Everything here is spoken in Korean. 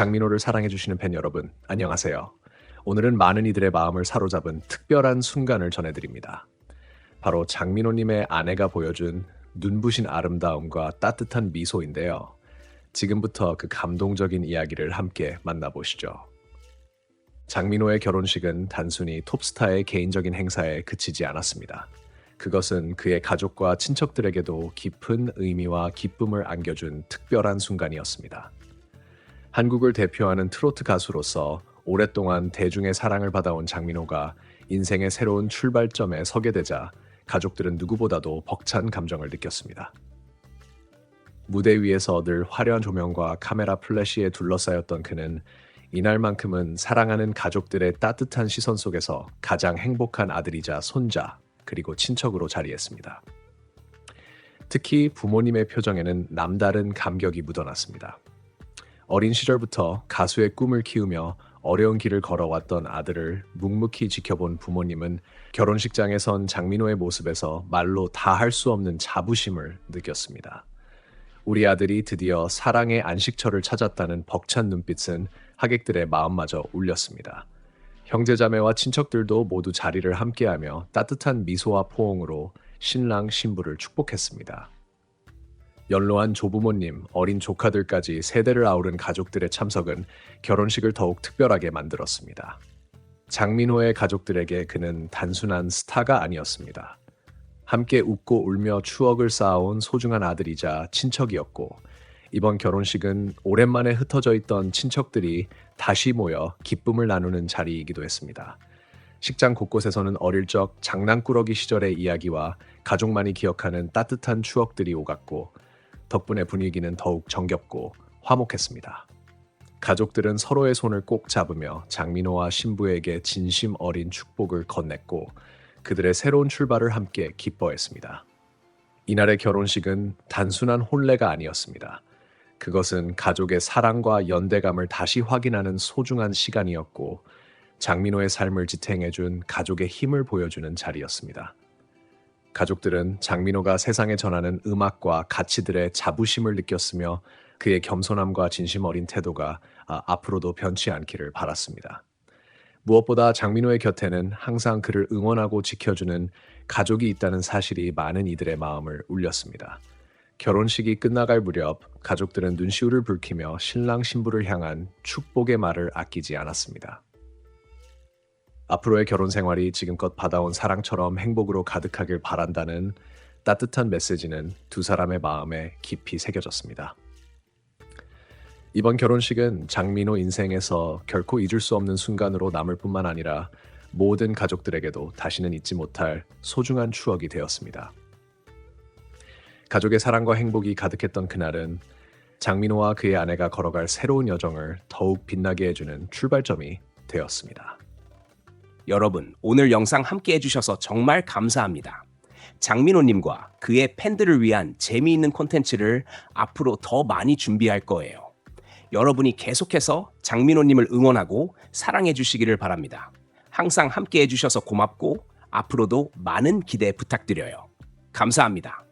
장민호를 사랑해주시는 팬 여러분, 안녕하세요. 오늘은 많은 이들의 마음을 사로잡은 특별한 순간을 전해드립니다. 바로 장민호님의 아내가 보여준 눈부신 아름다움과 따뜻한 미소인데요. 지금부터 그 감동적인 이야기를 함께 만나보시죠. 장민호의 결혼식은 단순히 톱스타의 개인적인 행사에 그치지 않았습니다. 그것은 그의 가족과 친척들에게도 깊은 의미와 기쁨을 안겨준 특별한 순간이었습니다. 한국을 대표하는 트로트 가수로서 오랫동안 대중의 사랑을 받아온 장민호가 인생의 새로운 출발점에 서게 되자 가족들은 누구보다도 벅찬 감정을 느꼈습니다. 무대 위에서 늘 화려한 조명과 카메라 플래시에 둘러싸였던 그는 이날만큼은 사랑하는 가족들의 따뜻한 시선 속에서 가장 행복한 아들이자 손자, 그리고 친척으로 자리했습니다. 특히 부모님의 표정에는 남다른 감격이 묻어났습니다. 어린 시절부터 가수의 꿈을 키우며 어려운 길을 걸어왔던 아들을 묵묵히 지켜본 부모님은 결혼식장에 선 장민호의 모습에서 말로 다 할 수 없는 자부심을 느꼈습니다. 우리 아들이 드디어 사랑의 안식처를 찾았다는 벅찬 눈빛은 하객들의 마음마저 울렸습니다. 형제자매와 친척들도 모두 자리를 함께하며 따뜻한 미소와 포옹으로 신랑 신부를 축복했습니다. 연로한 조부모님, 어린 조카들까지 세대를 아우른 가족들의 참석은 결혼식을 더욱 특별하게 만들었습니다. 장민호의 가족들에게 그는 단순한 스타가 아니었습니다. 함께 웃고 울며 추억을 쌓아온 소중한 아들이자 친척이었고, 이번 결혼식은 오랜만에 흩어져 있던 친척들이 다시 모여 기쁨을 나누는 자리이기도 했습니다. 식장 곳곳에서는 어릴 적 장난꾸러기 시절의 이야기와 가족만이 기억하는 따뜻한 추억들이 오갔고, 덕분에 분위기는 더욱 정겹고 화목했습니다. 가족들은 서로의 손을 꼭 잡으며 장민호와 신부에게 진심 어린 축복을 건넸고 그들의 새로운 출발을 함께 기뻐했습니다. 이날의 결혼식은 단순한 혼례가 아니었습니다. 그것은 가족의 사랑과 연대감을 다시 확인하는 소중한 시간이었고 장민호의 삶을 지탱해준 가족의 힘을 보여주는 자리였습니다. 가족들은 장민호가 세상에 전하는 음악과 가치들의 자부심을 느꼈으며 그의 겸손함과 진심 어린 태도가 아, 앞으로도 변치 않기를 바랐습니다. 무엇보다 장민호의 곁에는 항상 그를 응원하고 지켜주는 가족이 있다는 사실이 많은 이들의 마음을 울렸습니다. 결혼식이 끝나갈 무렵 가족들은 눈시울을 붉히며 신랑 신부를 향한 축복의 말을 아끼지 않았습니다. 앞으로의 결혼 생활이 지금껏 받아온 사랑처럼 행복으로 가득하길 바란다는 따뜻한 메시지는 두 사람의 마음에 깊이 새겨졌습니다. 이번 결혼식은 장민호 인생에서 결코 잊을 수 없는 순간으로 남을 뿐만 아니라 모든 가족들에게도 다시는 잊지 못할 소중한 추억이 되었습니다. 가족의 사랑과 행복이 가득했던 그날은 장민호와 그의 아내가 걸어갈 새로운 여정을 더욱 빛나게 해주는 출발점이 되었습니다. 여러분, 오늘 영상 함께 해주셔서 정말 감사합니다. 장민호님과 그의 팬들을 위한 재미있는 콘텐츠를 앞으로 더 많이 준비할 거예요. 여러분이 계속해서 장민호님을 응원하고 사랑해 주시기를 바랍니다. 항상 함께 해주셔서 고맙고 앞으로도 많은 기대 부탁드려요. 감사합니다.